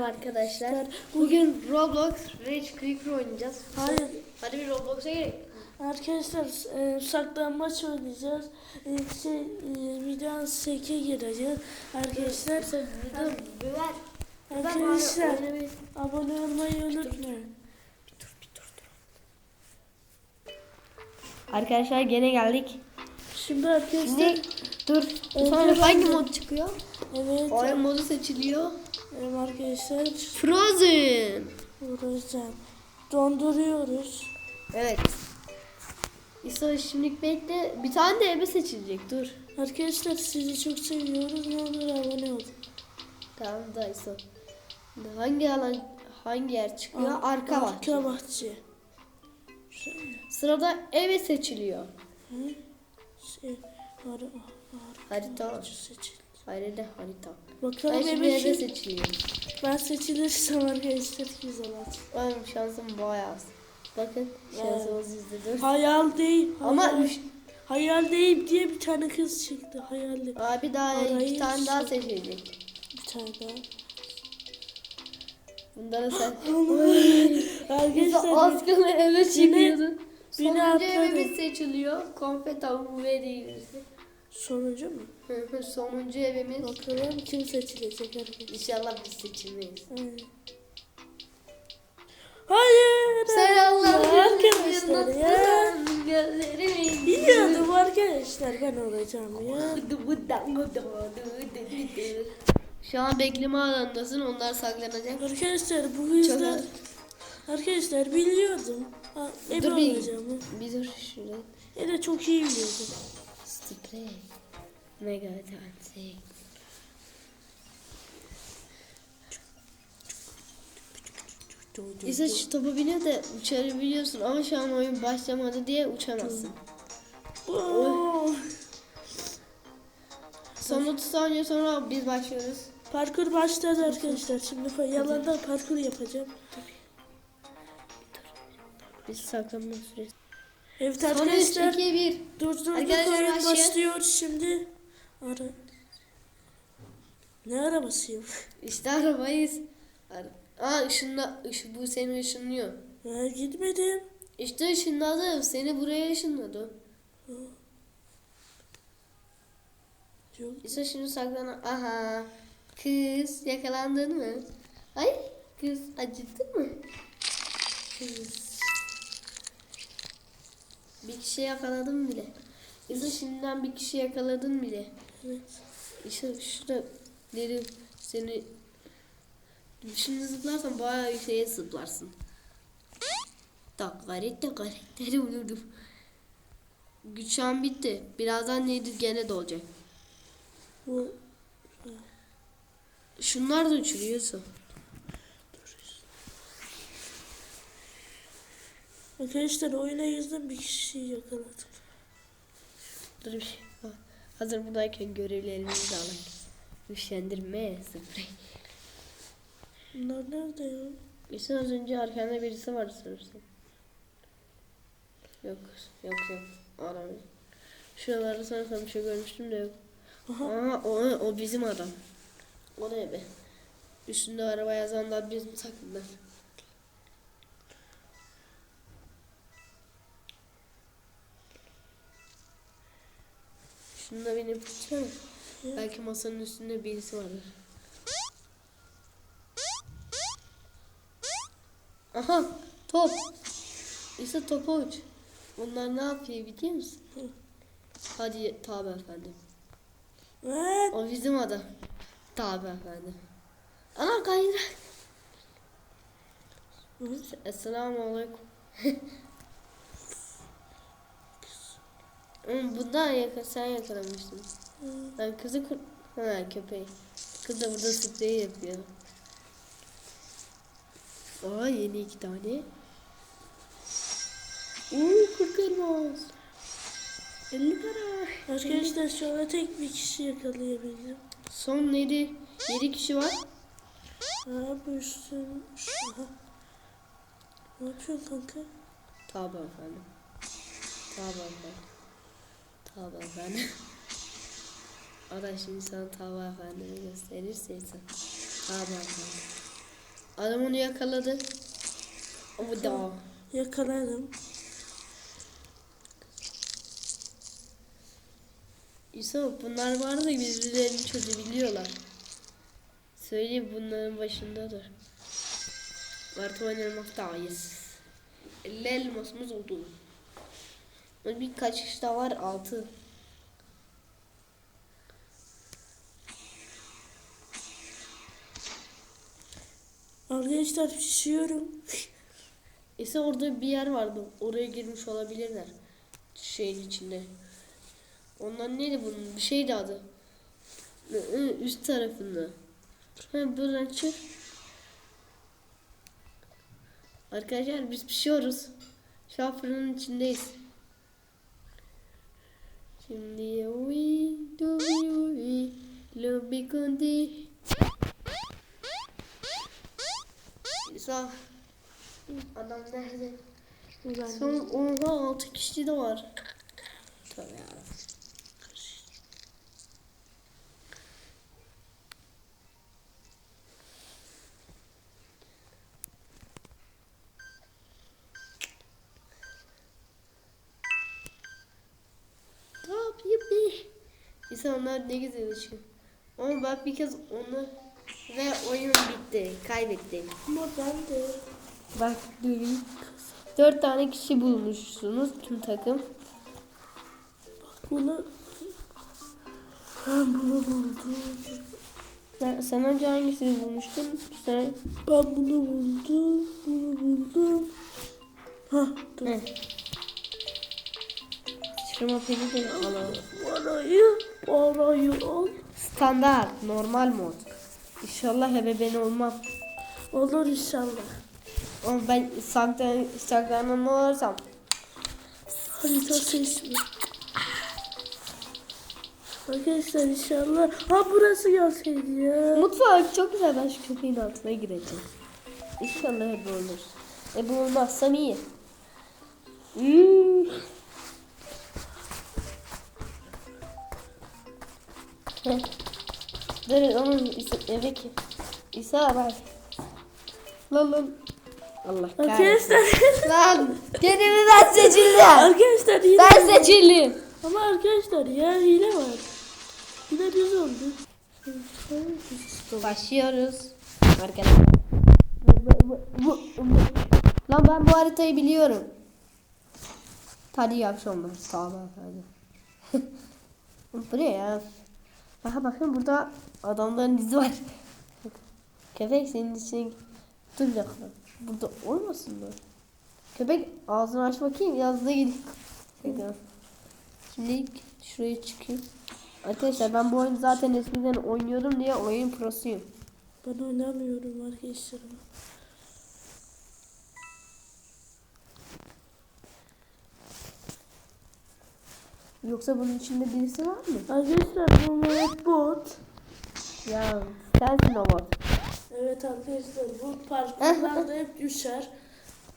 Selam arkadaşlar. Bugün Roblox Rage Clicker oynayacağız. Hayır. Hadi bir Roblox'a girelim. Arkadaşlar e, saklanmaç oynayacağız. E, şey, e, videonun seke gireceğiz. Arkadaşlar, arkadaşlar abone olmayı unutmayın. Arkadaşlar gene geldik. Şimdi arkadaşlar Şimdi dur. Sonra hangi mod çıkıyor? evet Oyun modu seçiliyor. E, arkadaşlar Frozen. uğraşacağım. Donduruyoruz. Evet. İsa şimdi bekle. Bir tane de ebe seçilecek. Dur. Arkadaşlar sizi çok seviyoruz. Ne olur abone olun. Tamam da İsa. Hangi alan hangi yer çıkıyor? Arka var. Arka bahçe. Sırada eve seçiliyor. Hı? Şey, ara, ara, Harita. Harita harita. Bakalım Ben şimdi kim? seçiliyor. Ben seçilirsem arkadaşlar güzel olsun. Benim şansım bayağı az. Bakın şansımız yüzde dört. Hayal değil. Ama hayal, üç, hayal değil diye bir tane kız çıktı. Hayalli. abi daha Arayı iki tane daha seç- seçilecek. Bir tane daha. Bunları sen. Biz Arkadaşlar az kala eve çıkıyordun. Sonuncu evimiz seçiliyor. Konfet tavuğu verilirse. Sonuncu mu? Sonuncu evimiz. Bakalım kim seçilecek arkadaşlar. İnşallah biz seçilmeyiz. Hayır. Sen Allah'ın arkadaşlar ya. Biliyordum arkadaşlar ben olacağım ya. Şu an bekleme alanındasın. Onlar saklanacak. Arkadaşlar bu yüzden arkadaşlar biliyordum. Ha, ebe Dur bir, dur şurada. Ya da çok iyi biliyordum. Sprey. Mega Tansi. İşte şu topu biniyor da uçabiliyorsun ama şu an oyun başlamadı diye uçamazsın. Son 30 saniye sonra biz başlıyoruz. Parkur başladı arkadaşlar. Şimdi yalandan parkur yapacağım. Biz saklanma süresi. Evet Son 3, arkadaşlar 2, 1. durdurduk oyun başlıyor şimdi. Ara. Ne arabasıyım? İşte arabayız. Ara- Aa ışınla, ışı, bu seni ışınlıyor. Ha, gitmedim. İşte ışınladı. Seni buraya ışınladı. Yok. İşte şimdi saklana. Aha. Kız yakalandın mı? Ay kız acıttın mı? Kız. Bir kişi yakaladım bile. İşte şimdiden bir kişi yakaladın bile. Evet. İşte şurada dedim seni Şimdi zıplarsan bayağı şeye zıplarsın. Tak garet tak garet dedim vurdum. Güç an bitti. Birazdan neydi gene doğacak. Bu Şunlar da uçuruyorsa. Arkadaşlar oyuna yüzden bir kişiyi yakaladım. Dur bir şey. Ha, Hazır buradayken görevlerimizi alalım. Üşendirme sprey. Bunlar nerede ya? İşte az önce arkanda birisi vardı sanırsam. Yok yok yok. Aramıyor. Şuralarda sanırsam bir şey görmüştüm de yok. Aha. Aa o, o bizim adam. O ne be? Üstünde araba yazan da biz mi saklılar? Şunda benim tutsana. Belki masanın üstünde birisi vardır. Aha top. İşte topa uç. Onlar ne yapıyor biliyor musun? Hadi tabi efendim. Evet. O bizim adam. Tabi efendim. Ana kaydırak. Esselamu aleyküm. Oğlum bundan yakın sen yakalamıştın. Ben kızı kur... Ha köpeği. Kız da burada sprey yapıyor. Aa yeni iki tane. Uuu kurtarmaz. 50 para. Arkadaşlar şu tek bir kişi yakalayabildim. Son neydi? 7 kişi var. Ha bu üstün. Ne yapıyorsun kanka? Tabi efendim. Tabi efendim. Tabi efendim. O da şimdi sana efendimi gösterirse insan. Tabi efendim. Adam onu yakaladı. O da. Yakaladım. Yusuf bunlar var da birbirlerini çözebiliyorlar. Söyleyeyim bunların başındadır. Artı oynamaktayız. 50 elmasımız oldu. Ama Birkaç kişi daha var 6. Arkadaşlar pişiyorum. Ise orada bir yer vardı. Oraya girmiş olabilirler. Şeyin içinde. Onlar neydi bunun? Bir şeydi adı. Üst tarafında. Ha, buradan çık. Arkadaşlar biz pişiyoruz. Şu an fırının içindeyiz. Şimdi uy dubi uy lobi kondi. İsa adam nerede? Son oha 6 kişi de var. Tövbe yarabbim. Top yuppi. İnsan onlar ne güzel uçuyor. Ama bak bir kez onu ve oyun bitti. Kaybettik. Ama ben de Bak göreyim. Dört tane kişi bulmuşsunuz tüm takım. bunu ben bunu buldum. Sen, sen önce hangisini bulmuştun? Sen Ben bunu buldum. Bunu buldum. Ha dur. Şırma pedi de alalım. Al. Standart, normal mod. İnşallah ebeben olmam. Olur inşallah. Ama ben saklan, saklanan olursam. Harita seçme. Arkadaşlar inşallah. Ha burası gelseydi ya. Mutfak çok güzel. Ben şu köpeğin altına gireceğim. İnşallah ebe olur. Ebe olmazsam iyi. Hmm. Dur onun eve ki. İsa bak. Lan lan. Allah kahretsin. Arkadaşlar. Lan kendimi ben seçildim. arkadaşlar yine. Ben seçildim. Ama arkadaşlar ya hile var. Yine biz olduk. Başlıyoruz. Arkadaşlar. Lan ben bu haritayı biliyorum. Hadi iyi akşamlar. Sağ ol hadi. bu ne ya? Aha bakın burada adamların izi var. Köpek senin için dur bir. Burada olmasın mı? Köpek ağzını aç bakayım yazda gideyim. Şimdi şuraya çıkayım. Arkadaşlar ben bu oyunu zaten eskiden oynuyorum diye oyun prosuyum. Ben oynamıyorum arkadaşlar. Yoksa bunun içinde birisi var mı? Arkadaşlar bu Mehmet bot. Ya sensin o bot. Evet arkadaşlar bu parkurlarda hep düşer.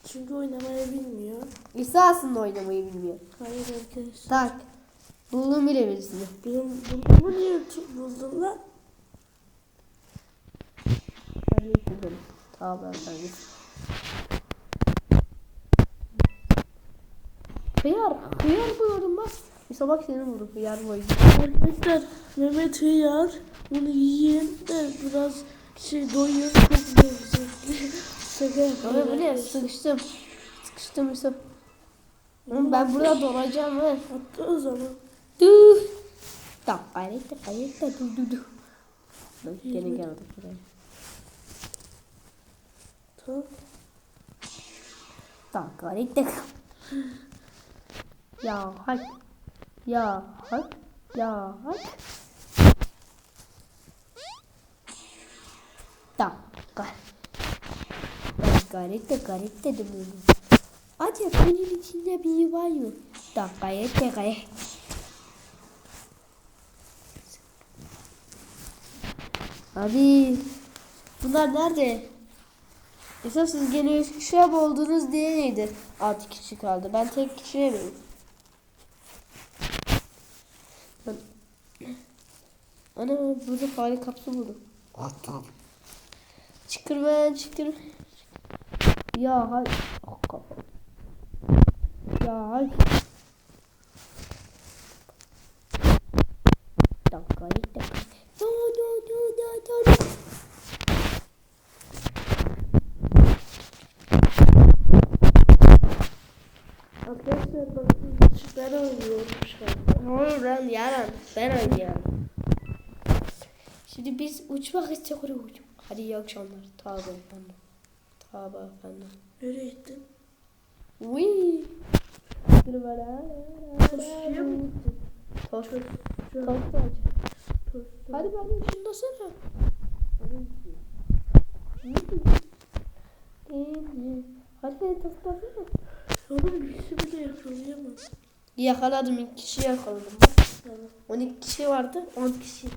Çünkü oynamayı bilmiyor. İsa aslında oynamayı bilmiyor. Hayır arkadaşlar. Tak. Buldum bile birisini. Benim bunu niye buldun lan? Ben de buldum. Tamam ben sen git. Hıyar. Hıyar buluyorum bak. İsa bak seni buldum. Hıyar boyu. Arkadaşlar Mehmet Hıyar bunu yiyin de biraz şey doyun çok lezzetli. Şaka yapıyorum. arkadaşlar. Sıkıştım. Sıkıştım İsa. Oğlum ben burada duracağım ha. Hatta o zaman. Dur. Tamam. Ayrıca ayrıca dur dur dur. Bak gene geldik buraya. Tamam. Tamam ayrıca. Ya hak. Ya hak. Ya hak. Tamam. Gayret. Gayret de gayret dedim onu. Acaba bunun içinde biri var mı? Tamam gayret de. Hadi. Bunlar nerede? Esas siz kişiye mi oldunuz diye neydi? Altı kişi kaldı. Ben tek kişiye miyim? Ben... Ana burada fare kapsı buldum. Çıkır ben çıkır. Ya hay. Ah kafam. Ya hay. Dakika dakika. Do do do do do. Arkadaşlar bakın ben oynuyorum şu anda. Hayır ben yalan. Ben oynuyorum. Biz uçmak istiyoruz. Hadi iyi akşamlar. Tabi efendim. Tabi efendim. Nereye gittin? Tostuya mı gittin? Tost. Tost. Tost aç. Tost. Hadi ben şunu sana. Hadi beni tostlasana. Oğlum ikisi bile yakalayamam. Yakaladım ilk kişi yakaladım. Tamam. 12 kişi vardı 10 kişi.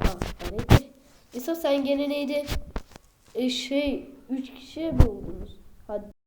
Bak İsa sen gene neydi? E şey 3 kişiye mi oldunuz?